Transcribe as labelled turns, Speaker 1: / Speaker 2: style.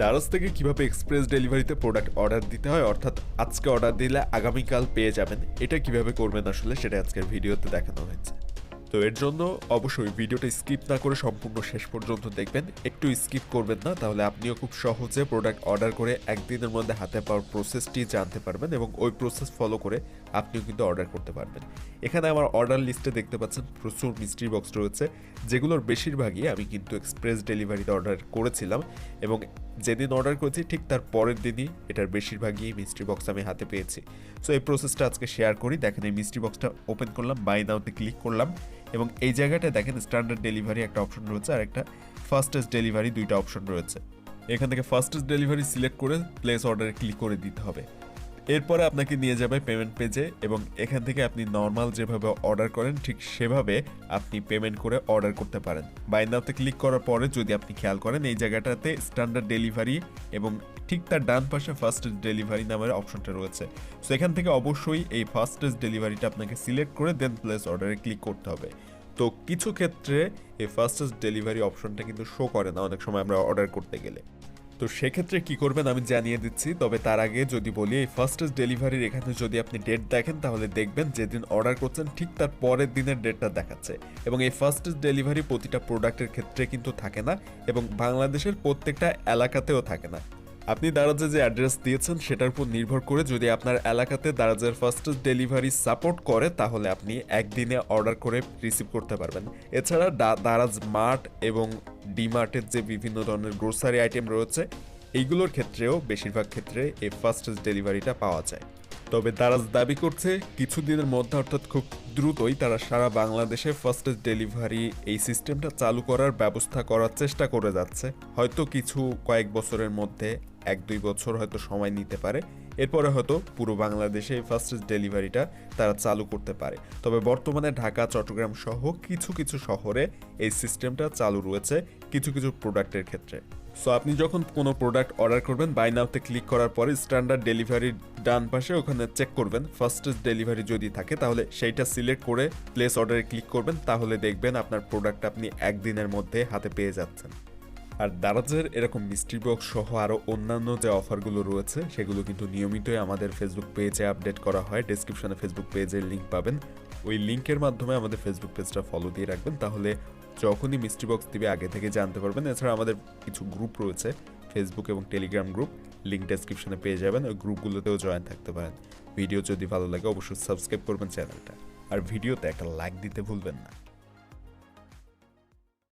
Speaker 1: দারাজ থেকে কীভাবে এক্সপ্রেস ডেলিভারিতে প্রোডাক্ট অর্ডার দিতে হয়, অর্থাৎ আজকে অর্ডার দিলে আগামীকাল পেয়ে যাবেন, এটা কীভাবে করবেন আসলে সেটা আজকের ভিডিওতে দেখানো হয়েছে। তো এর জন্য অবশ্যই ভিডিওটা স্কিপ না করে সম্পূর্ণ শেষ পর্যন্ত দেখবেন। একটু স্কিপ করবেন না, তাহলে আপনিও খুব সহজে প্রোডাক্ট অর্ডার করে একদিনের মধ্যে হাতে পাওয়ার প্রসেসটি জানতে পারবেন এবং ওই প্রসেস ফলো করে আপনিও কিন্তু অর্ডার করতে পারবেন। এখানে আমার অর্ডার লিস্টে দেখতে পাচ্ছেন প্রচুর মিস্ট্রি বক্স রয়েছে, যেগুলোর বেশিরভাগই আমি কিন্তু এক্সপ্রেস ডেলিভারিতে অর্ডার করেছিলাম এবং যেদিন অর্ডার করেছি ঠিক তার পরের দিনই এটার বেশিরভাগই মিস্ট্রি বক্স আমি হাতে পেয়েছি। সো এই প্রসেসটা আজকে শেয়ার করি, দেখেন এই মিস্ট্রি বক্সটা ওপেন করলাম বাই নাওতে ক্লিক করলাম এবং এই জায়গাটা দেখেন স্ট্যান্ডার্ড ডেলিভারি একটা অপশন রয়েছে আর একটা ফাস্টেস্ট ডেলিভারি দুইটা অপশন রয়েছে। এখান থেকে ফাস্টেস্ট ডেলিভারি সিলেক্ট করে প্লেস অর্ডারে ক্লিক করে দিতে হবে। এরপরে আপনাকে নিয়ে যাবে পেমেন্ট পেজে এবং এখান থেকে আপনি নর্মাল যেভাবে অর্ডার করেন, ঠিক সেভাবে আপনি পেমেন্ট করে অর্ডার করতে পারেন। বাই নাওতে ক্লিক করার পরে যদি আপনি খেয়াল করেন, এই জায়গাটাতে স্ট্যান্ডার্ড ডেলিভারি এবং ঠিক তার ডান পাশে ফাস্টেস্ট ডেলিভারি নামের অপশনটা রয়েছে। সো এখান থেকে অবশ্যই এই ফাস্টেস্ট ডেলিভারিটা আপনাকে সিলেক্ট করে দেন প্লেস অর্ডারে ক্লিক করতে হবে। তো কিছু ক্ষেত্রে এই ফাস্টেস্ট ডেলিভারি অপশনটা কিন্তু শো করে না অনেক সময় আমরা অর্ডার করতে গেলে। তো সেক্ষেত্রে কি করবেন আমি জানিয়ে দিচ্ছি, তবে তার আগে যদি বলি, এই ফার্স্টেস্ট ডেলিভারির এখানে যদি আপনি ডেট দেখেন, তাহলে দেখবেন যেদিন অর্ডার করছেন, ঠিক তার পরের দিনের ডেটটা দেখাচ্ছে। এবং এই ফার্স্টেস্ট ডেলিভারি প্রতিটা প্রোডাক্টের ক্ষেত্রে কিন্তু থাকে না, এবং বাংলাদেশের প্রত্যেকটা এলাকাতেও থাকে না। আপনি দারাজে যে অ্যাড্রেস দিয়েছেন, সেটার উপর নির্ভর করে যদি আপনার এলাকাতে দারাজের ফার্স্টেস্ট ডেলিভারি সাপোর্ট করে, তাহলে আপনি একদিনে অর্ডার করে রিসিভ করতে পারবেন। এছাড়া দারাজ মার্ট এবং ডিমার্টের যে বিভিন্ন ধরনের গ্রোসারি আইটেম রয়েছে, এইগুলোর ক্ষেত্রেও বেশিরভাগ ক্ষেত্রে এই ফার্স্টেস্ট ডেলিভারিটা পাওয়া যায়। তবে দারাজ দাবি করছে, কিছুদিনের মধ্যে অর্থাৎ খুব দ্রুতই তারা সারা বাংলাদেশে ফার্স্টেস্ট ডেলিভারি এই সিস্টেমটা চালু করার ব্যবস্থা করার চেষ্টা করে যাচ্ছে। হয়তো কিছু কয়েক বছরের মধ্যে এক দুই বছর হয়তো সময় নিতে পারে। এরপরে হয়তো পুরো বাংলাদেশে এই ফার্স্টেস্ট ডেলিভারিটা তারা চালু করতে পারে। তবে বর্তমানে ঢাকা, চট্টগ্রাম সহ কিছু কিছু শহরে এই সিস্টেমটা চালু রয়েছে কিছু কিছু প্রোডাক্টের ক্ষেত্রে। সো আপনি যখন কোনো প্রোডাক্ট অর্ডার করবেন বাই নাওতে ক্লিক করার পরে স্ট্যান্ডার্ড ডেলিভারির ডান পাশে ওখানে চেক করবেন। ফার্স্টেস্ট ডেলিভারি যদি থাকে, তাহলে সেইটা সিলেক্ট করে প্লেস অর্ডারে ক্লিক করবেন, তাহলে দেখবেন আপনার প্রোডাক্ট আপনি একদিনের মধ্যে হাতে পেয়ে যাচ্ছেন। আর দারাজের এরকম মিস্ট্রি বক্স সহ আরও অন্যান্য যে অফারগুলো রয়েছে, সেগুলো কিন্তু নিয়মিতই আমাদের ফেসবুক পেজে আপডেট করা হয়। ডেসক্রিপশনে ফেসবুক পেজের লিঙ্ক পাবেন। ওই লিঙ্কের মাধ্যমে আমাদের ফেসবুক পেজটা ফলো দিয়ে রাখবেন। তাহলে যখনই মিস্ট্রি বক্স দিবে, আগে থেকে জানতে পারবেন। এছাড়া আমাদের কিছু গ্রুপ রয়েছে ফেসবুক এবং টেলিগ্রাম গ্রুপ লিঙ্ক ডেসক্রিপশনে পেয়ে যাবেন। ওই গ্রুপগুলোতেও জয়েন থাকতে পারেন। ভিডিও যদি ভালো লাগে, অবশ্যই সাবস্ক্রাইব করবেন চ্যানেলটা আর ভিডিওতে একটা লাইক দিতে ভুলবেন না।